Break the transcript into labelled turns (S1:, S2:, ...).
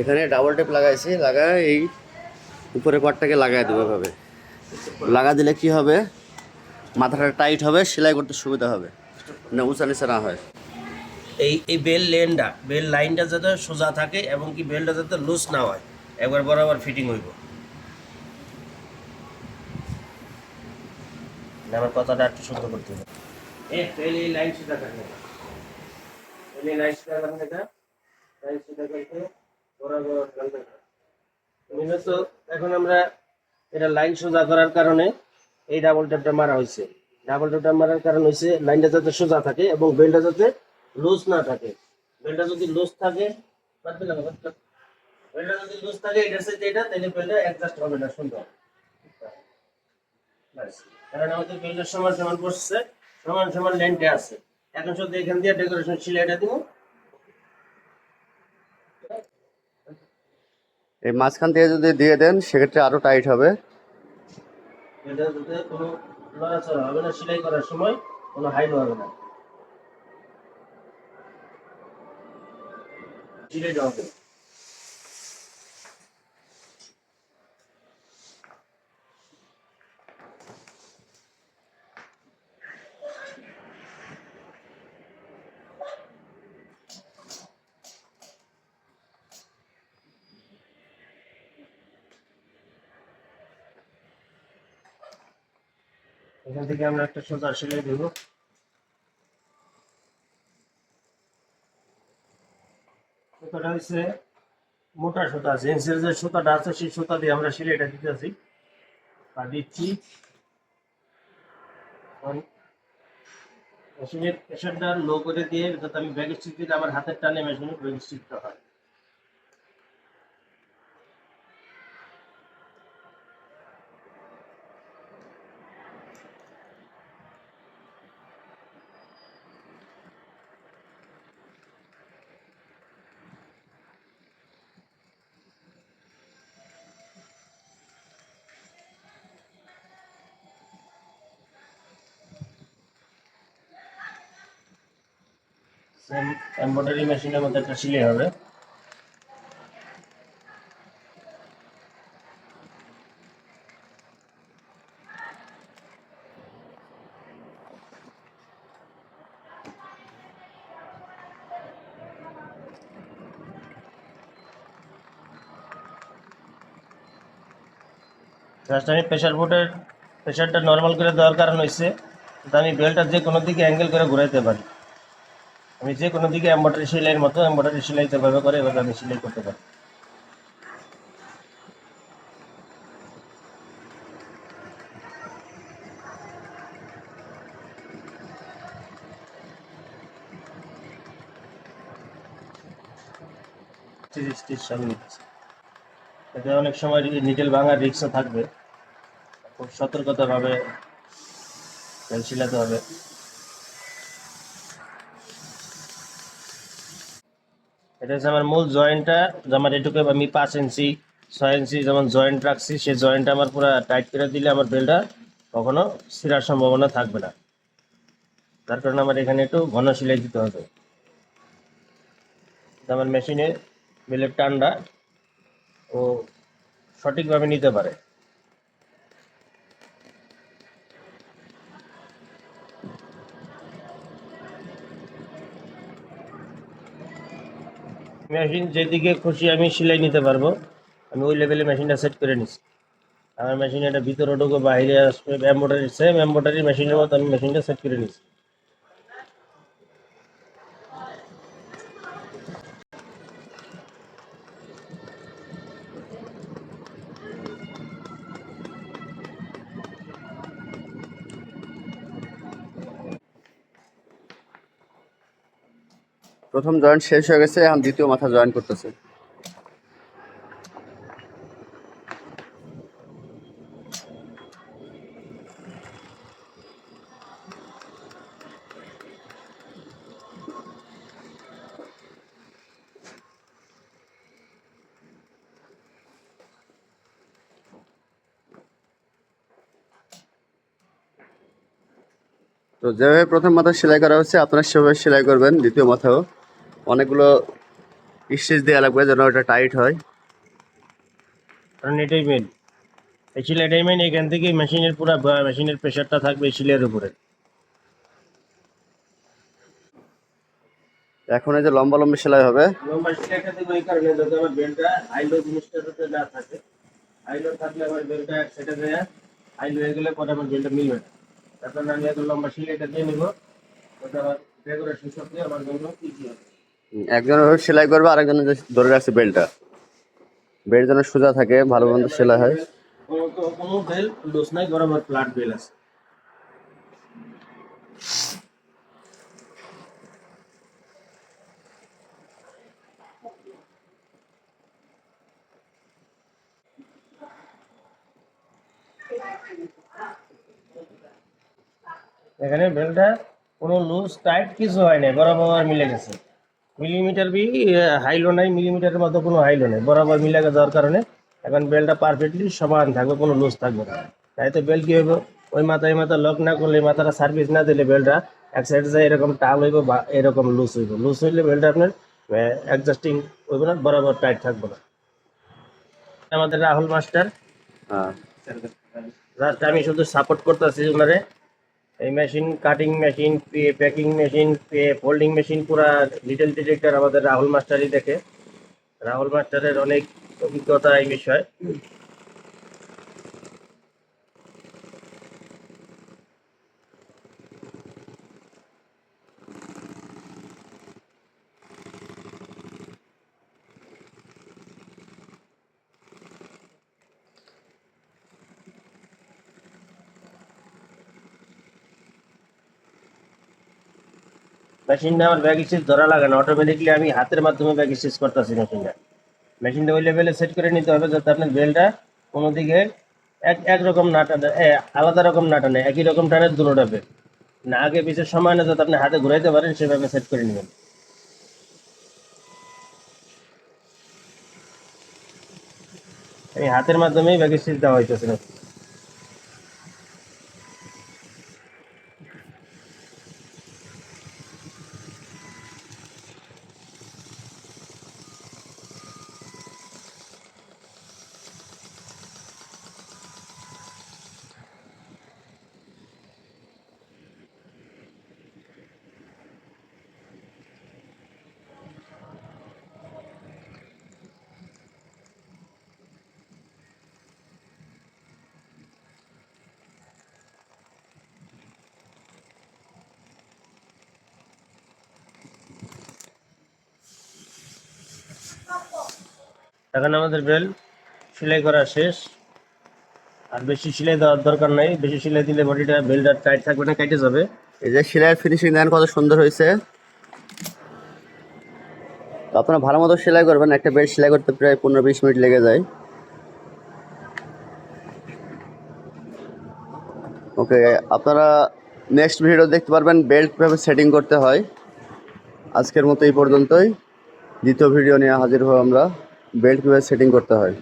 S1: এখানে double tape লাগাইছি লাগায় এই উপরের পাটটাকে লাগাই দেবো এভাবে। লাগা দিলে কি হবে? মাথাটা টাইট হবে সেলাই করতে সুবিধা হবে। না উঁচা নিচা না হয়।
S2: এই এই বেল লেনটা বেল লাইনটা যাতে সোজা থাকে এবং কি বেলটা যাতে লুজ না হয় একবার বরাবর ফিটিং হইব। না, আমার কথাটা একটু সুন্দর করতে হবে। লাইন থাকে লাইন। এখন আমরা এটা লাইন সোজা করার কারণে এই ডাবল ট্যাপটা মারা হয়েছে। ডাবল ট্যাপটা মারার কারণ হয়েছে লাইনটা যাতে সোজা থাকে এবং বেলটা যাতে লুজ না থাকে। বেলটা যদি লুজ থাকে যদি থাকে এটা হবে না সমান সমান বসছে সমান আছে। এখন শুধু এখান দিয়ে ডেকোরেশন সিলাইটা দিব।
S1: এই মাঝখান থেকে যদি দিয়ে দেন, সেক্ষেত্রে আরও টাইট হবে।
S2: সময় কোনো হবে না। হবে এখান থেকে আমরা একটা সোজা সেলাই দেবো। সুতাটা হচ্ছে মোটা সুতা আছে এনসের যে সুতাটা আছে, সেই সুতা দিয়ে আমরা সেলাইটা দিতেছি। আর দিচ্ছি মেশিনের প্রেশারটা লো করে দিয়ে, যাতে আমি ব্যাগ স্টিক দিলে আমার হাতের টানে মেশিনে ব্যাগ স্টিকটা হয়। সেম এমব্রয়ডারি মেশিনের মধ্যে একটা সিলাই হবে। জাস্ট আমি প্রেশার বোর্ডের প্রেশারটা নর্মাল করে দেওয়ার কারণ হয়েছে আমি বেলটা যে কোনো দিকে অ্যাঙ্গেল করে ঘুরাইতে পারি। আমি যে কোনো দিকে এম্বয়ডারি সেলাইয়ের মতো এম্বয়ডারি সেলাই যেভাবে করে, এভাবে আমি সেলাই করতে পারি। স্টিচ এতে অনেক সময় নিটেল ভাঙার রিক্সও থাকবে। খুব সতর্কতাভাবে সিলাতে হবে। এটা হচ্ছে আমার মূল জয়েন্টটা আমার এটুকু আমি পাঁচ ইঞ্চি, ছয় ইঞ্চি যেমন জয়েন্ট রাখছি, সেই জয়েন্টটা আমার পুরো টাইট করে দিলে আমার বেলটা কখনো ছিঁড়ার সম্ভাবনা থাকবে না। তার কারণে আমার এখানে একটু ঘন সেলাই দিতে হবে। আমার মেশিনে বেলের টানটা ও সঠিকভাবে নিতে পারে। মেশিন যেদিকে খুশি আমি সেলাই নিতে পারব। আমি ওই লেভেলে মেশিনটা সেট করে নিচ্ছি আমার মেশিন এটা ভিতরে ঢুকো বাইরে আসবে এম্বোডারি সেম এম্বোডারি মেশিনের মতো আমি মেশিনটা সেট করে নিচ্ছি
S1: প্রথম জয়েন্ট শেষ হয়ে গেছে, এখন দ্বিতীয় মাথা জয়েন করতেছে। তো যেভাবে প্রথম মাথা সেলাই করা হচ্ছে আপনারা সেভাবে সেলাই করবেন, দ্বিতীয় মাথাও। অনেকগুলো স্টিচ দেওয়া লাগবে যেন ওটা টাইট হয়।
S2: কারণ এটাই মেন এই শিলা এটাই মেন এখান থেকে মেশিনের পুরো মেশিনের প্রেশারটা থাকবে এই শিলের উপরে।
S1: এখন এই যে লম্বা লম্বা সেলাই হবে।
S2: লম্বা দেবো এই কারণে যাতে আমার বেলটা হাইলো জিনিসটা যাতে না থাকে হাইলো থাকলে আমার বেলটা দেয় হয়ে গেলে পরে আমার বেলটা মিলবে না। তারপর আমি এত লম্বা দিয়ে নেব ওটা আমার ডেকোরেশন সব দিয়ে আমার জন্য ইজি হবে
S1: একজন সেলাই করবে আরেকজন ধরে রাখছে বেলটা। বেল্ট যেন সোজা থাকে, ভালো মন্দ সেলাই হয়।
S2: এখানে বেলটা কোনো লুজ টাইট কিছু হয় নাই, বরাবর মিলে গেছে। মিলিমিটার বি হাইলো নাই মিলিমিটারের মতো কোনো হাইলো নেই। বরাবর মিলে যাওয়ার কারণে এখন বেলটা পারফেক্টলি সমান থাকবে কোনো লুজ থাকবে না। তাই তো বেল কী হইব? ওই মাথায় মাথা লক না করলে মাথাটা সার্ভিস না দিলে বেলটা এক সাইডে যায় এরকম টাল হইব বা এরকম লুজ হইব। লুজ হইলে বেলটা আপনার অ্যাডজাস্টিং হইব না বরাবর টাইট থাকবে না। আমাদের রাহুল মাস্টার
S1: হ্যাঁ।
S2: আমি শুধু সাপোর্ট করতেছি ওনারে এই machine cutting machine packing machine folding machine পুরা লিটেল ডিরেক্টর আমাদের রাহুল মাস্টারই দেখে। রাহুল মাস্টারের অনেক অভিজ্ঞতা এই বিষয়ে। মেশিনটা আমার ব্যাগ স্টিচ ধরা লাগে না অটোমেটিকলি আমি হাতের মাধ্যমে ব্যাগ স্টিচ করতেছি মেশিনটা। মেশিনটা ওই লেভেলে সেট করে নিতে হবে যাতে আপনার বেলটা কোনো দিকে এক একরকম না টানে আলাদা রকম না টানে একই রকম টানে দুটোটা বেল না, আগে পিছের সময় না যাতে আপনি হাতে ঘুরাইতে পারেন, সেভাবে সেট করে নেবেন। এই হাতের মাধ্যমেই ব্যাগ স্টিচ দেওয়া হইতেছে। এখন আমাদের বেল সেলাই করা শেষ। আর বেশি সেলাই দেওয়ার দরকার নাই। বেশি সেলাই দিলে বডিটা বেলটা টাইট থাকবে না, কেটে যাবে।
S1: এই যে সেলাইয়ের ফিনিশিং দেন, কত সুন্দর হয়েছে। তো আপনারা ভালো মতো সেলাই করবেন, একটা বেল্ট সেলাই করতে প্রায় পনেরো বিশ মিনিট লেগে যায়। ওকে, আপনারা নেক্সট ভিডিও দেখতে পারবেন বেল্ট কীভাবে সেটিং করতে হয়। আজকের মতো এই পর্যন্তই। দ্বিতীয় ভিডিও নিয়ে হাজির হব আমরা। বেল্ট কীভাবে সেটিং করতে হয়?